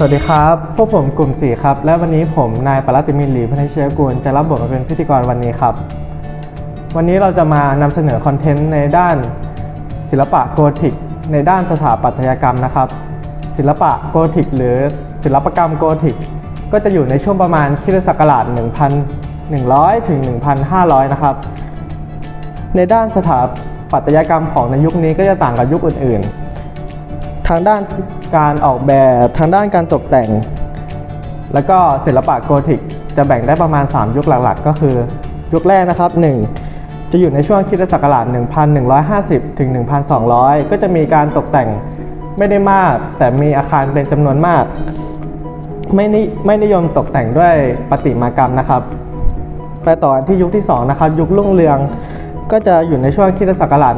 สวัสดีครับ พวกผมกลุ่ม 4 ครับ และวันนี้ผมนายปรัตติมินหลีพนัชเชียกุลจะรับบทมาเป็นพิธีกรวันนี้ครับ วันนี้เราจะมานำเสนอคอนเทนต์ในด้านศิลปะโกธิก ในด้านสถาปัตยกรรมนะครับ ศิลปะโกธิก หรือศิลปกรรมโกธิก ก็จะอยู่ในช่วงประมาณคริสตศักราช 1,100 ถึง 1,500 นะครับ ในด้านสถาปัตยกรรมของในยุคนี้ก็จะต่างกับยุคอื่นๆ ทางด้านการออกแบบทางด้านการตกแต่ง แล้วก็ศิลปะโกธิกจะแบ่งได้ประมาณ 3 ยุคหลักๆ ก็คือ ยุคแรกนะครับ 1 จะอยู่ในช่วงคริสตศักราช1150 ถึง 1200 ก็จะมีการตกแต่งไม่ได้มาก แต่มีอาคารเป็นจำนวนมาก ไม่นิไม่นิยมตกแต่งด้วยประติมากรรมนะครับ ไปต่อที่ยุคที่ 2 นะครับ ยุครุ่งเรืองก็จะอยู่ในช่วงคริสตศักราช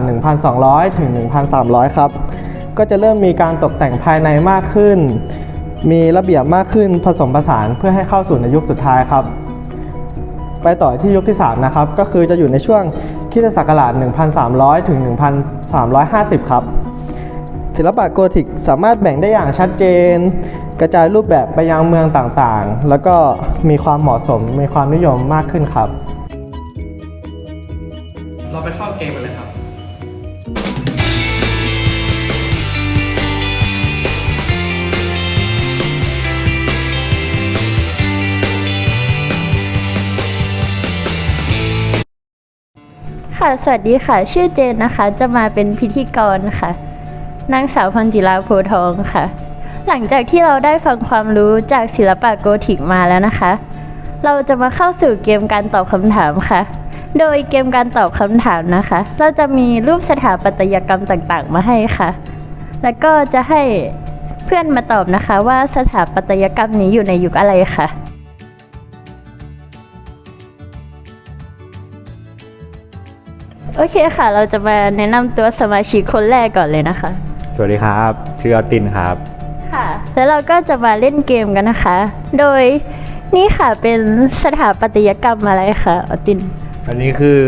1,200 ถึง 1,300 ครับ ก็จะเริ่มมีการตกแต่งภายในมากขึ้น มีระเบียบมากขึ้นผสมผสานเพื่อให้เข้าสู่ในยุคสุดท้ายครับ ไปต่อที่ยุคที่ 3 นะครับ ก็คือจะอยู่ในช่วงคริสตศักราช 1,300 ถึง 1,350 ครับ ศิลปะโกธิกสามารถแบ่งได้อย่างชัดเจน กระจายรูปแบบไปยังเมืองต่างๆ แล้วก็มีความเหมาะสม มีความนิยมมากขึ้นครับ เราไปเข้าเกมกันเลยครับ ค่ะ สวัสดีค่ะ ชื่อเจนนะคะ จะมาเป็นพิธีกรค่ะ นางสาวพรจิราโพทองค่ะ หลังจากที่เราได้ฟังความรู้จากศิลปะโกธิกมาแล้วนะคะ เราจะมาเข้าสู่เกมการตอบคำถามค่ะ โดยเกมการตอบคำถามนะคะ เราจะมีรูปสถาปัตยกรรมต่างๆ มาให้ค่ะ แล้วก็จะให้เพื่อนมาตอบนะคะว่าสถาปัตยกรรมนี้อยู่ในยุคอะไรค่ะ โอเคค่ะ เราจะมาแนะนำตัวสมาชิกคนแรกก่อนเลยนะคะ สวัสดีครับ ชื่อออตินครับ ค่ะ แล้วเราก็จะมาเล่นเกมกันนะคะ โดยนี่ค่ะเป็นสถาปัตยกรรมอะไรคะออติน อันนี้คือ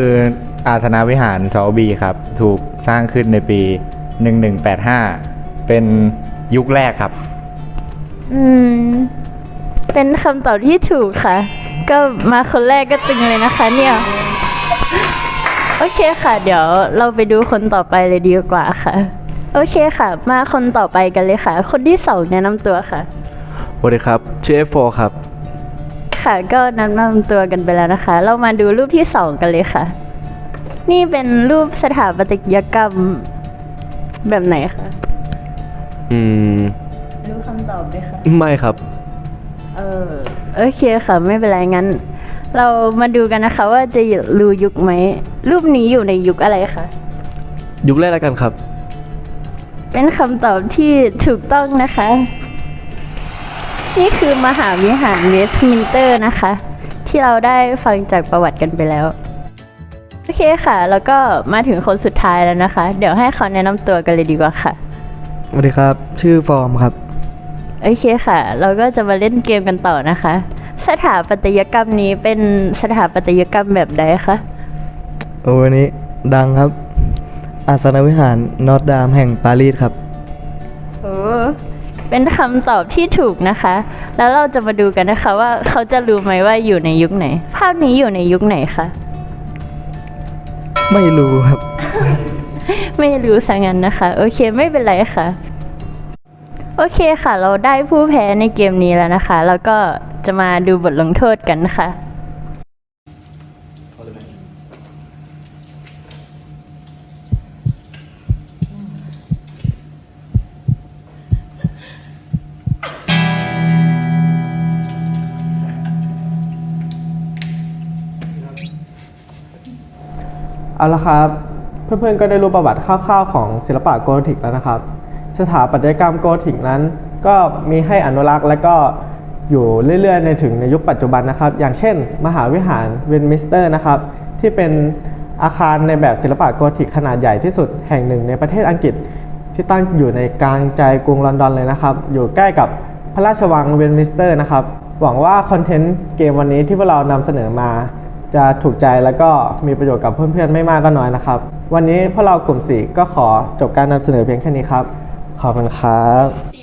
อาสนาวิหารชอบีครับ ถูกสร้างขึ้นในปี 1185 เป็นยุคแรกครับ อืม เป็นคำตอบที่ถูกค่ะ ก็มาคนแรกก็ตึงเลยนะคะ เนี่ย โอเคค่ะ เดี๋ยวเราไปดูคนต่อไปเลยดีกว่าค่ะ โอเคค่ะ มาคนต่อไปกันเลยค่ะ คนที่สองแนะนำตัวค่ะ สวัสดีครับชื่อ F4 ครับ ค่ะ ก็แนันนำตัวกันไปแล้วนะคะ เรามาดูรูปที่สองกันเลยค่ะ นี่เป็นรูปสถาปัตยกรรมแบบไหนคะ อืม รู้คำตอบไหมคะ ไม่ครับ เออ โอเคค่ะ ไม่เป็นไรงั้น เรามาดูกันนะคะว่าจะรู้ยุคไหม รูปนี้อยู่ในยุคอะไรคะ ยุคแรกแล้วกันครับ เป็นคำตอบที่ถูกต้องนะคะ นี่คือมหาวิหารเวสต์มินสเตอร์นะคะ ที่เราได้ฟังจากประวัติกันไปแล้ว โอเคค่ะ แล้วก็มาถึงคนสุดท้ายแล้วนะคะ เดี๋ยวให้เขาแนะนำตัวกันเลยดีกว่าค่ะ สวัสดีครับ ชื่อฟอร์มครับ โอเคค่ะ เราก็จะมาเล่นเกมกันต่อนะคะ สถาปัตยกรรมนี้เป็นสถาปัตยกรรมแบบใดคะโอ้วันนี้ดังครับ อาสนวิหารนอตดามแห่งปารีสครับโอ้เป็นคำตอบที่ถูกนะคะ แล้วเราจะมาดูกันนะคะว่าเขาจะรู้ไหมว่าอยู่ในยุคไหน ภาพนี้อยู่ในยุคไหนคะไม่รู้ครับ ไม่รู้สังั้นนะคะ โอเคไม่เป็นไรค่ะ โอเคค่ะ เราได้ผู้แพ้ในเกมนี้แล้วนะคะ แล้วก็ จะมาดูบทลงโทษกันค่ะ เอาละครับ เพื่อนๆก็ได้รู้ประวัติคร่าวๆของศิลปะโกธิกแล้วนะครับ สถาปัตยกรรมโกธิกนั้น ก็มีให้อนุรักษ์และก็ อยู่เรื่อยๆ ในถึงในยุคปัจจุบันนะครับ อย่างเช่น มหาวิหารเวนมิสเตอร์นะครับ ที่เป็นอาคารในแบบศิลปะโกธิกขนาดใหญ่ที่สุดแห่งหนึ่งในประเทศอังกฤษ ที่ตั้งอยู่ในกลางใจกรุงลอนดอนเลยนะครับ อยู่ใกล้กับพระราชวังเวนมิสเตอร์นะครับ หวังว่าคอนเทนต์เกมวันนี้ที่พวกเรานำเสนอมา จะถูกใจแล้วก็มีประโยชน์กับเพื่อนๆ ไม่มากก็น้อยนะครับ วันนี้พวกเรากลุ่ม 4 ก็ขอจบการนำเสนอเพียงแค่นี้ครับ ขอบคุณครับ